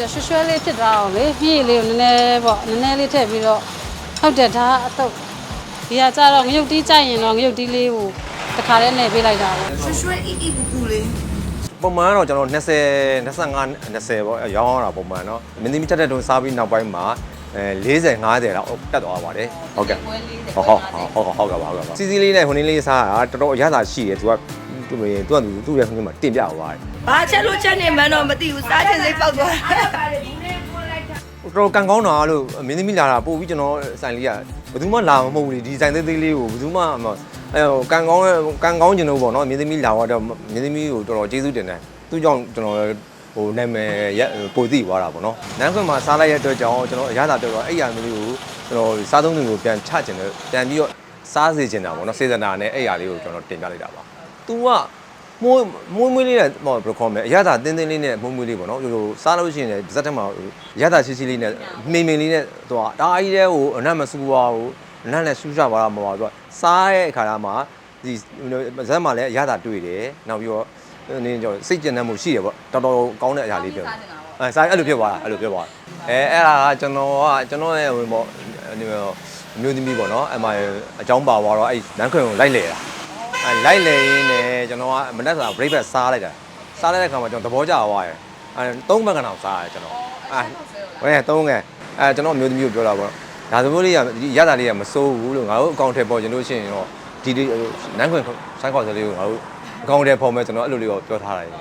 ပြီးတော့ရွှဲရွှဲလေးဖြစ်သွားအောင်လေပြည့်လေးကိုနည်းနည်းပေါ့နည်းနည်းလေးထည့်ပြီးတော့ဟုတ်တယ်ဒါအတော့ဒီကကြတော့ငရုတ်တီးကြိုက်ရင်တော့ငရုတ်တီးလေးကိုတစ်ခါတည်းနဲ့ပေးလိုက်တာပေါ့ ရွှေရွှေအီအီပူပူလေး ပုံမှန်ကတော့ကျွန်တော်20 25 20ပေါ့ရောင်းရတာပုံမှန်เนาะမင်းသမီးတက်တဲ့တုန်းစားပြီးနောက်ပိုင်းမှာအဲ40 50လောက်တက်သွားပါတယ်ဟုတ်ကဲ့ဟုတ်ဟုတ်ဟုတ်ဟုတ်ကဲ့ပါဟုတ်ကဲ့ပါစီစီလေးနဲ့ဟိုနင်းလေးစားတာတော်တော်အရသာရှိတယ်သူက သူ့သူကသူ့ရဲ့ခင်းမှာတင်ပြသွားတယ်ဘာချက်လို့ချက်နေမှန်းတော့မသိဘူးစားချက်စိတ်ပေါက်သွားတယ်တော်တော်ကန်ကောင်းတာလို့မင်းသမီးလာတာပို့ပြီးကျွန်တော်ဆိုင်လေးကဘယ်သူမှလာမဟုတ်ဘူးလေဒီဆိုင်သေးသေးလေးကိုဘယ်သူမှမအဲဟိုကန်ကောင်းကန်ကောင်းကျင်လို့ပေါ့နော်မင်းသမီးလာတော့မင်းသမီးကိုတော်တော်ကျေးဇူးတင်တယ်သူကြောင့်ကျွန်တော်ဟိုနာမည်ရပိုသိသွားတာပေါ့နော်နန်းခွင့်မှာစားလိုက်ရတဲ့အတွက်ကြောင့်ကျွန်တော်အရသာတော့အဲ့ရမျိုးလေးကိုကျွန်တော်စားသုံးတွေကိုပြန်ချကျင်တယ်ပြန်ပြီးတော့စားစေချင်တာပေါ့နော်စေတနာနဲ့အဲ့ရလေးကိုကျွန်တော်တင်ပြလိုက်တာပါ तू ကမွေးမွေးမွေးလေးနဲ့ဟောဘယ်လိုခေါ်မလဲအရသာတင်းတင်းလေးနဲ့မွေးမွေးလေးပေါ့နော်ဟိုစားလို့ရှိရင်လည်းဇက်တက်မှာရရသာရှိရှိလေးနဲ့မိန်မိန်လေးနဲ့သူကဒါအကြီးတဲ့ဟိုအနတ်မစူပါဘူးအနတ်နဲ့ဆူးကြပါလားမပါဘူးသူကစားရဲ့အခါလာမှာဒီဇက်မှာလည်းအရသာတွေ့တယ်နောက်ပြီးတော့နင်းကြောစိတ်ကျဉ်တတ်မှုရှိတယ်ပေါ့တော်တော်ကောင်းတဲ့အရာလေးပြောအဲစားအဲ့လိုဖြစ်သွားတာအဲ့လိုဖြစ်သွားအဲအဲ့ဒါကကျွန်တော်ကကျွန်တော်ရဲ့ဟိုပေါ့ဒီမျိုးသမီးပေါ့နော်အမှအကြောင်းပါသွားတော့အဲ့နန်းခွင်ကိုလိုက်လေတာ အဲလိုက်လေရင်းနဲ့ကျွန်တော်ကမနက်စာ breakfast စားလိုက်တာစားလိုက်တဲ့ခါမှာကျွန်တော်သဘောကျသွားတယ်အဲသုံးဘက်ကတော့စားရတယ်ကျွန်တော်အဲဝဲသုံးငယ်အဲကျွန်တော်အမျိုးသမီးကိုပြောတာပေါ့ဒါသဘောလေးကဒီရတာလေးကမစိုးဘူးလို့ငါတို့အကောင့်ထဲပေါ်ကျင်လို့ရှိရင်တော့ဒီဒီနန်းခွင်ဆိုင်းခေါ်စလေးကိုငါတို့အကောင့်ထဲပေါ်မဲ့ကျွန်တော်အဲ့လိုလေးကိုပြောထားတယ်